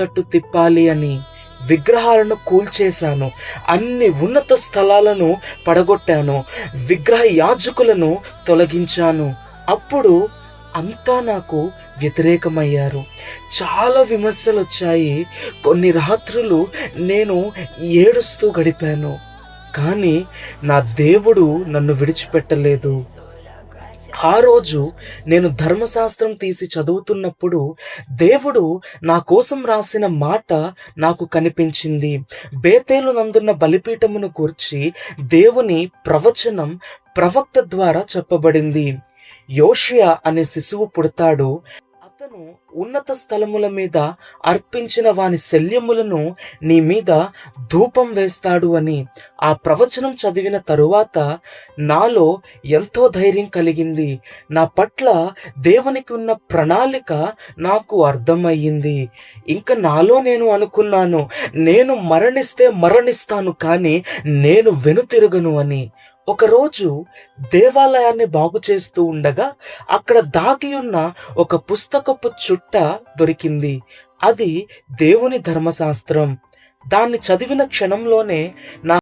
తట్టు తిప్పాలి అని విగ్రహాలను కూల్చేశాను. అన్ని ఉన్నత స్థలాలను పడగొట్టాను. విగ్రహ యాజకులను తొలగించాను. అప్పుడు అంతా నాకు వ్యతిరేకమయ్యారు. చాలా విమర్శలు వచ్చాయి కొన్ని రాత్రులు నేను ఏడుస్తూ గడిపాను. కానీ నా దేవుడు నన్ను విడిచిపెట్టలేదు. ఆ రోజు నేను ధర్మశాస్త్రం తీసి చదువుతున్నప్పుడు దేవుడు నా కోసం రాసిన మాట నాకు కనిపించింది. బేతేలు నందున్న బలిపీఠమును కూర్చి దేవుని ప్రవచనం ప్రవక్త ద్వారా చెప్పబడింది. యోషియా అనే శిశువు పుడతాడు. అతను ఉన్నత స్థలముల మీద అర్పించిన వాని శల్యములను నీ మీద ధూపం వేస్తాడు అని ఆ ప్రవచనం చదివిన తరువాత నాలో ఎంతో ధైర్యం కలిగింది. నా పట్ల దేవునికి ఉన్న ప్రణాళిక నాకు అర్థమయ్యింది. ఇంకా నాలో నేను అనుకున్నాను నేను మరణిస్తే మరణిస్తాను కానీ నేను వెనుతిరగను అని. ఒకరోజు దేవాలయాన్ని బాగు చేస్తూ ఉండగా అక్కడ దాగి ఉన్న ఒక పుస్తకపు చుట్ట దొరికింది. అది దేవుని ధర్మశాస్త్రం. దాన్ని చదివిన క్షణంలోనే నా